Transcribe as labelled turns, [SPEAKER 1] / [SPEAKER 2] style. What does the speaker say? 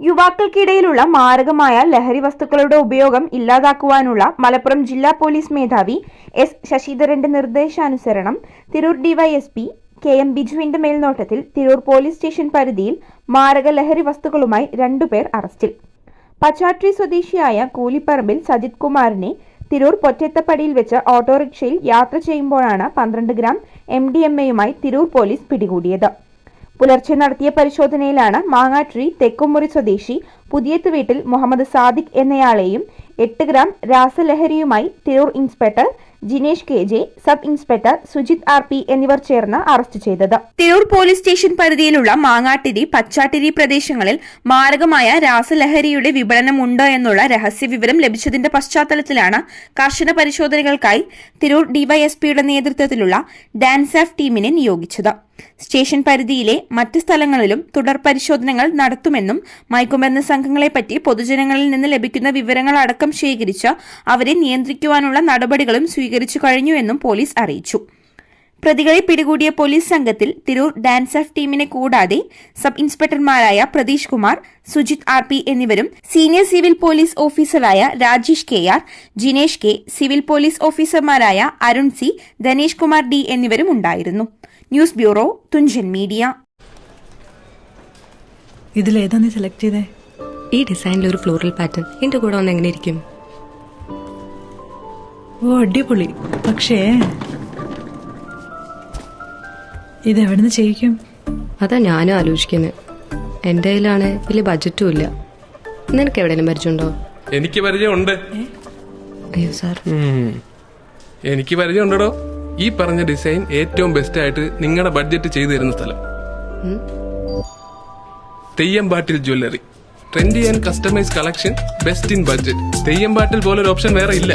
[SPEAKER 1] യുവാക്കൾക്കിടയിലുള്ള മാരകമായ ലഹരി വസ്തുക്കളുടെ ഉപയോഗം ഇല്ലാതാക്കുവാനുള്ള മലപ്പുറം ജില്ലാ പോലീസ് മേധാവി എസ് ശശിധരന്റെ നിർദ്ദേശാനുസരണം തിരൂർ ഡിവൈഎസ്പി കെ എം ബിജുവിന്റെ മേൽനോട്ടത്തിൽ തിരൂർ പോലീസ് സ്റ്റേഷൻ പരിധിയിൽ മാരക ലഹരി വസ്തുക്കളുമായി രണ്ടുപേർ അറസ്റ്റിൽ. പച്ചാട്രി സ്വദേശിയായ കൂലിപ്പറമ്പിൽ സജിത് കുമാറിനെ തിരൂർ പൊറ്റത്തപ്പടിയിൽ വെച്ച് ഓട്ടോറിക്ഷയിൽ യാത്ര ചെയ്യുമ്പോഴാണ് പന്ത്രണ്ട് ഗ്രാം എം ഡി എം എയുമായി തിരൂർ പോലീസ് പിടികൂടിയത്. പുലർച്ചെ നടത്തിയ പരിശോധനയിലാണ് മാങ്ങാട്രി തെക്കുമുറി സ്വദേശി പുതിയത്ത് വീട്ടിൽ മുഹമ്മദ് സാദിഖ് എന്നയാളെയും എട്ട് gram രാസലഹരിയുമായി Tirur inspector Jinesh K J sub inspector Sujith R P എന്നിവർ ചേർന്ന് അറസ്റ്റ് ചെയ്തത്. തിരൂർ പോലീസ് സ്റ്റേഷൻ പരിധിയിലുള്ള മാങ്ങാട്ടിരി പച്ചാട്ടിരി പ്രദേശങ്ങളിൽ മാരകമായ രാസലഹരിയുടെ വിപണനമുണ്ട് എന്നുള്ള രഹസ്യ വിവരം ലഭിച്ചതിന്റെ പശ്ചാത്തലത്തിലാണ് കർശന പരിശോധനകൾക്കായി തിരൂർ ഡിവൈഎസ്പിയുടെ നേതൃത്വത്തിലുള്ള ഡാൻസാഫ് ടീമിനെ നിയോഗിച്ചത്. സ്റ്റേഷൻ പരിധിയിലെ മറ്റ് സ്ഥലങ്ങളിലും തുടർ പരിശോധനകൾ നടത്തുമെന്നും മയക്കുമരുന്ന് സംഘങ്ങളെപ്പറ്റി പൊതുജനങ്ങളിൽ നിന്ന് ലഭിക്കുന്ന വിവരങ്ങൾ അടക്കം ശേഖരിച്ച് അവരെ നിയന്ത്രിക്കുവാനുള്ള നടപടികളും സ്വീകരിച്ചു കഴിഞ്ഞുവെന്നും പോലീസ് അറിയിച്ചു. പ്രതികളെ പിടികൂടിയ പോലീസ് സംഘത്തിൽ തിരൂർ ഡാൻസ് ഓഫ് ടീമിനെ കൂടാതെ സബ് ഇൻസ്പെക്ടർമാരായ പ്രതീഷ് കുമാർ സുജിത് ആർ പി എന്നിവരും സീനിയർ സിവിൽ പോലീസ് ഓഫീസറായ Rajesh K R Jinesh K civil police ഓഫീസർമാരായ അരുൺ സി ധനേഷ് കുമാർ ഡി എന്നിവരും ഉണ്ടായിരുന്നു. News bureau Thunchan media.
[SPEAKER 2] ഇതിലേതാ നീ സെലക്ട് ചെയ്തേ?
[SPEAKER 3] ഈ ഡിസൈനിൽ ഒരു ഫ്ലോറൽ പാറ്റേൺ എന്റെ കൂടെ വന്ന് എങ്ങനെ ഇരിക്കും?
[SPEAKER 2] ഓ അടിപൊളി. പക്ഷേ ഇത് എവിടുന്ന് ചെയ്യിക്കും?
[SPEAKER 3] അതാ ഞാനും ആലോചിക്കുന്നത് എന്റെ കയ്യിലാണ് വലിയ ബജറ്റും ഇല്ല. നിനക്ക് എവിടെയെങ്കിലും പരിചയമുണ്ടോ?
[SPEAKER 4] എനിക്ക് പരിചയമുണ്ട്.
[SPEAKER 3] അയ്യോ സാർ.
[SPEAKER 4] എനിക്ക് പരിചയമുണ്ടോ ഈ പറഞ്ഞ ഡിസൈൻ ഏറ്റവും ബെസ്റ്റ് ആയിട്ട് നിങ്ങളുടെ ബഡ്ജറ്റ് ചെയ്തു തരുന്ന സ്ഥലം. Theyyampattil jewellery. Trendy and customise collection best in budget Theyyampattil ഒരു ഓപ്ഷൻ വേറെ ഇല്ല.